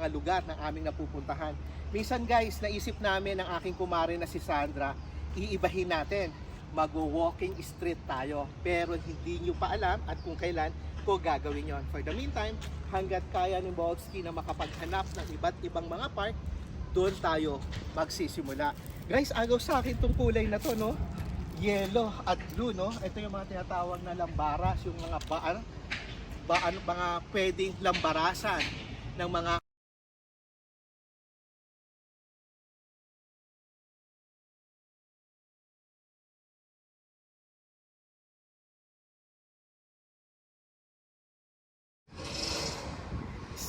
mga lugar ng aming napupuntahan. Minsan guys, naisip namin ng aking kumare na si Sandra, iibahin natin. Mag-walking street tayo. Pero hindi nyo pa alam at kung kailan ko gagawin yon. For the meantime, hanggat kaya ni Bolski na makapaghanap ng iba't ibang mga park, doon tayo magsisimula. Guys, agaw sa akin tong kulay na to, no? Yellow at blue, no? Ito yung mga tinatawag na lambaras, yung mga ba, ano, ba, ano, mga pwedeng lambarasan ng mga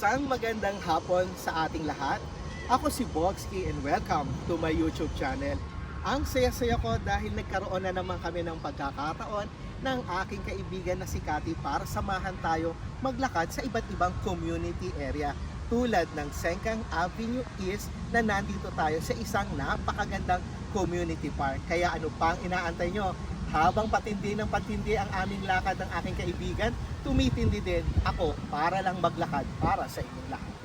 Isang magandang hapon sa ating lahat. Ako si Boxky and welcome to my YouTube channel. Ang saya-saya ko dahil nagkaroon na naman kami ng pagkakataon ng aking kaibigan na si Cathy para samahan tayo maglakad sa iba't ibang community area tulad ng Sengkang Avenue East na nandito tayo sa isang napakagandang community park. Kaya ano pang inaantay nyo? Habang patindi ng patindi ang aming lakad ng aking kaibigan, tumitindi din ako para lang maglakad para sa inyong lahat.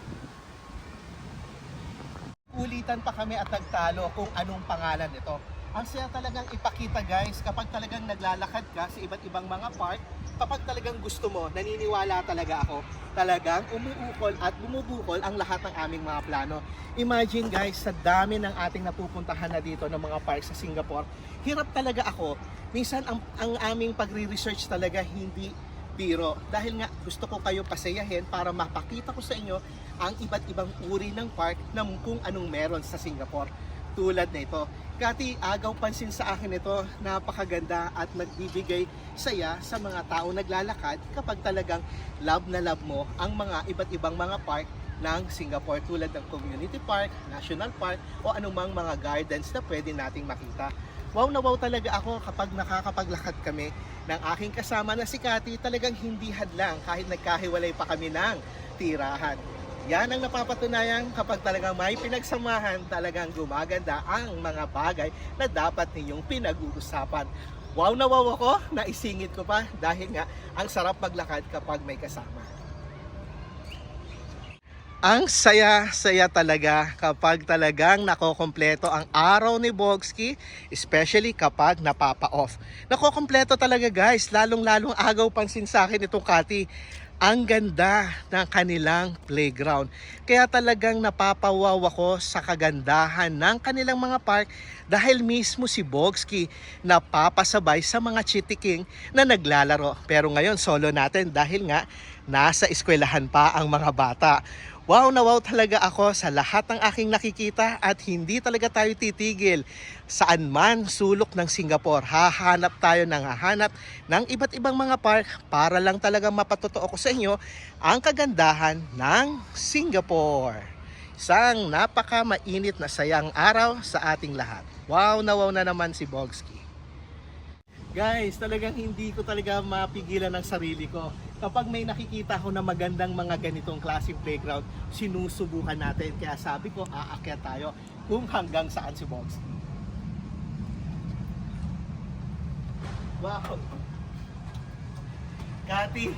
Ulitan pa kami at nagtalo kung anong pangalan nito. Ang saya talagang ipakita guys kapag talagang naglalakad ka sa iba't ibang mga park, kapag talagang gusto mo, naniniwala talaga ako, talagang umuukol at bumubukol ang lahat ng aming mga plano. Imagine guys, sa dami ng ating napupuntahan na dito ng mga park sa Singapore, hirap talaga ako. Minsan ang, ang aming pagre-research talaga hindi biro. Dahil nga gusto ko kayo pasayahin para mapakita ko sa inyo ang iba't ibang uri ng park na kung anong meron sa Singapore. Tulad na ito. Kati, agaw pansin sa akin ito, napakaganda at nagbibigay saya sa mga tao naglalakad kapag talagang love na love mo ang mga iba't ibang mga park ng Singapore tulad ng Community Park, National Park o anumang mga gardens na pwede nating makita. Wow na wow talaga ako kapag nakakapaglakad kami ng aking kasama na si Cathy talagang hindi hadlang kahit nagkahiwalay pa kami ng tirahan. Yan ang napapatunayan kapag talagang may pinagsamahan, talagang gumaganda ang mga bagay na dapat ninyong pinag-uusapan. Wow na wow ako, naisingit ko pa dahil nga ang sarap maglakad kapag may kasama. Ang saya-saya talaga kapag talagang nakokompleto ang araw ni Bogsky, especially kapag napapa-off. Nakokompleto talaga guys, lalong-lalong agaw pansin sa akin itong Kati. Ang ganda ng kanilang playground. Kaya talagang napapawaw ako sa kagandahan ng kanilang mga park dahil mismo si Bogsky napapasabay sa mga chitiking na naglalaro. Pero ngayon solo natin dahil nga nasa eskwelahan pa ang mga bata. Wow na wow talaga ako sa lahat ng aking nakikita at hindi talaga tayo titigil. Saan man sulok ng Singapore, hahanap tayo ng hahanap ng iba't ibang mga park para lang talaga mapatotoo ko sa inyo ang kagandahan ng Singapore. Isang napaka mainit na sayang araw sa ating lahat. Wow na wow na naman si Bogsky. Guys, talagang hindi ko talaga mapigilan ang sarili ko. Kapag may nakikita ko na magandang mga ganitong klaseng playground, sinusubukan natin. Kaya sabi ko, aakyat tayo kung hanggang saan si Box. Wow! Kati,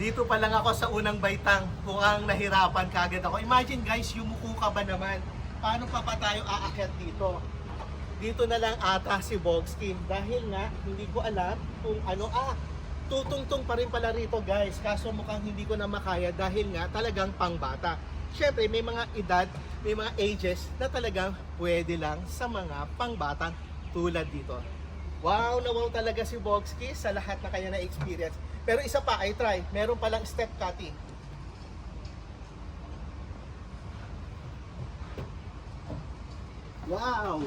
dito pa lang ako sa unang baitang kung ang nahirapan kagad ako. Imagine guys, yumuko ka ba naman? Paano pa pa tayo aakyat dito? Dito na lang ata si Bogskin dahil nga hindi ko alam kung ano. Ah tutungtong pa rin pala rito guys. Kaso mukhang hindi ko na makaya dahil nga talagang pangbata. Syempre may mga edad may mga ages na talagang pwede lang sa mga pangbatang tulad dito. Wow na wow talaga si Bogsky sa lahat na kanya na experience pero isa pa I try. Meron palang step cutting. Wow!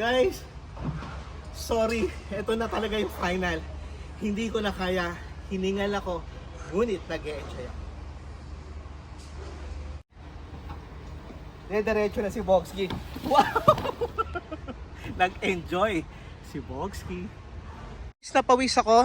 Guys, sorry, ito na talaga yung final. Hindi ko na kaya, hiningal ako, ngunit nag-e-enjoy ako. Diretso na si Bogsky. Wow! nag-enjoy si Bogsky. Napawis ako,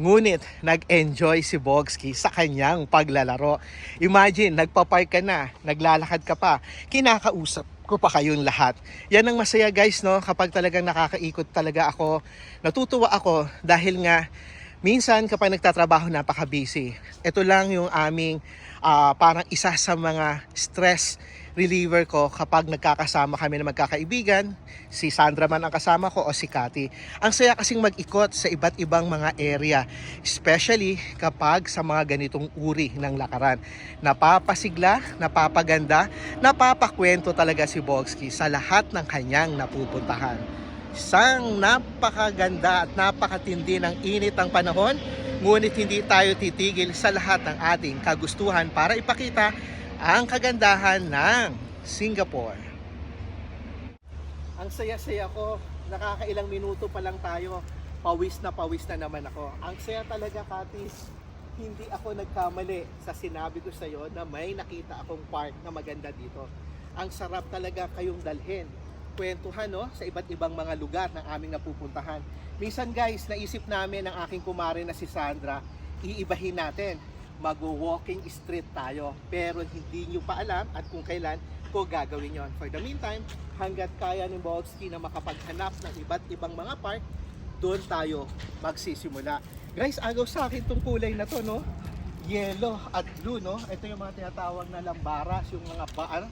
ngunit nag-enjoy si Bogsky sa kanyang paglalaro. Imagine, nagpa-park ka na, naglalakad ka pa, kinakausap ko pa kayong lahat. Yan ang masaya guys, no? Kapag talagang nakakaikot talaga ako, natutuwa ako dahil nga minsan kapag nagtatrabaho napaka-busy. Ito lang yung aming ah, parang isa sa mga stress reliever ko kapag nagkakasama kami na magkakaibigan. Si Sandra man ang kasama ko o si Cathy. Ang saya kasing mag-ikot sa iba't ibang mga area. Especially kapag sa mga ganitong uri ng lakaran. Napapasigla, napapaganda, napapakwento talaga si Bogsky sa lahat ng kanyang napupuntahan. Isang napakaganda at napakatindi ng init ng panahon, ngunit hindi tayo titigil sa lahat ng ating kagustuhan para ipakita ang kagandahan ng Singapore. Ang saya-saya ko, nakakailang minuto pa lang tayo, pawis na pawis na naman ako. Ang saya talaga, Katis, hindi ako nagkamali sa sinabi ko sa iyo na may nakita akong park na maganda dito. Ang sarap talaga kayong dalhin. Kwentuhan no, sa iba't ibang mga lugar ng aming napupuntahan. Minsan guys, naisip namin ng aking kumare na si Sandra, iibahin natin. Mag-walking street tayo. Pero hindi nyo pa alam at kung kailan ko gagawin yon. For the meantime, hanggat kaya ni Bogsky na makapaghanap ng iba't ibang mga park, doon tayo magsisimula. Guys, agaw sa akin tong kulay na to, no? Yellow at blue, no? Ito yung mga tinatawag na lambaras, yung mga baan,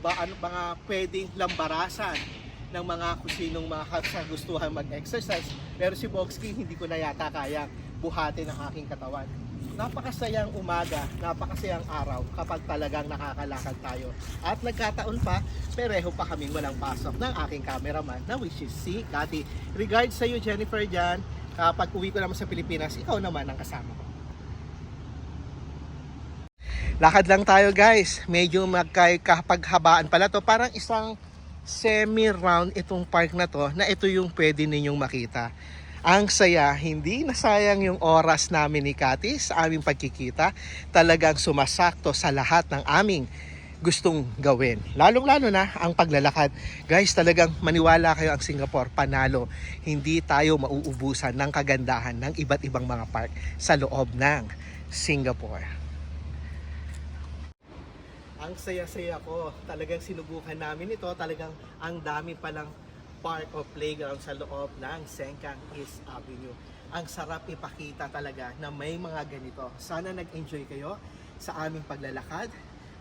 baan, mga pwedeng lambarasan ng mga kusinong mga sa gustuhan mag-exercise. Pero si Bogsky, hindi ko na yata kaya buhatin ang aking katawan. Napakasayang umaga, napakasayang araw kapag talagang nakakalakad tayo. At nagkataon pa, pereho pa kaming walang pasok ng aking cameraman na which is si Cathy. Regards sa iyo Jennifer dyan, kapag uwi ko naman sa Pilipinas, ikaw naman ang kasama ko. Lakad lang tayo guys. Medyo magkakapaghabaan pala to. Parang isang semi-round itong park na to na ito yung pwede ninyong makita. Ang saya, hindi nasayang yung oras namin ni Cathy sa aming pagkikita. Talagang sumasakto sa lahat ng aming gustong gawin. Lalong-lalo na ang paglalakad. Guys, talagang maniwala kayo ang Singapore, panalo. Hindi tayo mauubusan ng kagandahan ng iba't ibang mga park sa loob ng Singapore. Ang saya-saya ko. Talagang sinubukan namin ito. Talagang ang dami palang park o playground sa loob ng Sengkang East Avenue. Ang sarap ipakita talaga na may mga ganito. Sana nag-enjoy kayo sa aming paglalakad.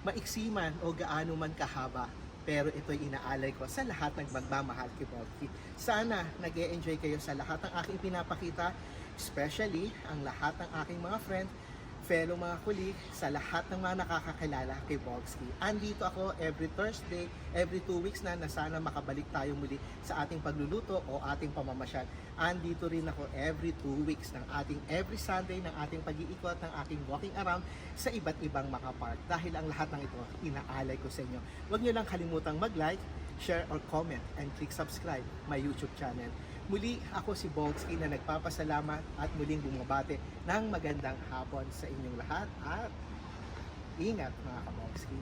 Maiksi man o gaano man kahaba. Pero ito'y inaalay ko sa lahat ng magmamahal kay Bobby. Sana nag enjoy kayo sa lahat ng aking pinapakita. Especially ang lahat ng aking mga friend fellow mga kulig, sa lahat ng mga nakakakilala kay Bogsky. Andito ako every Thursday, every two weeks na na sana makabalik tayo muli sa ating pagluluto o ating pamamasyal. Andito rin ako every two weeks ng ating every Sunday ng ating pag-iikot ng ating walking around sa iba't ibang mga park. Dahil ang lahat ng ito, inaalay ko sa inyo. Huwag nyo lang kalimutang mag-like, share or comment and click subscribe my YouTube channel. Muli ako si Bogsky na nagpapasalamat at muling bumabate ng magandang hapon sa inyong lahat at ingat mga kabogsky.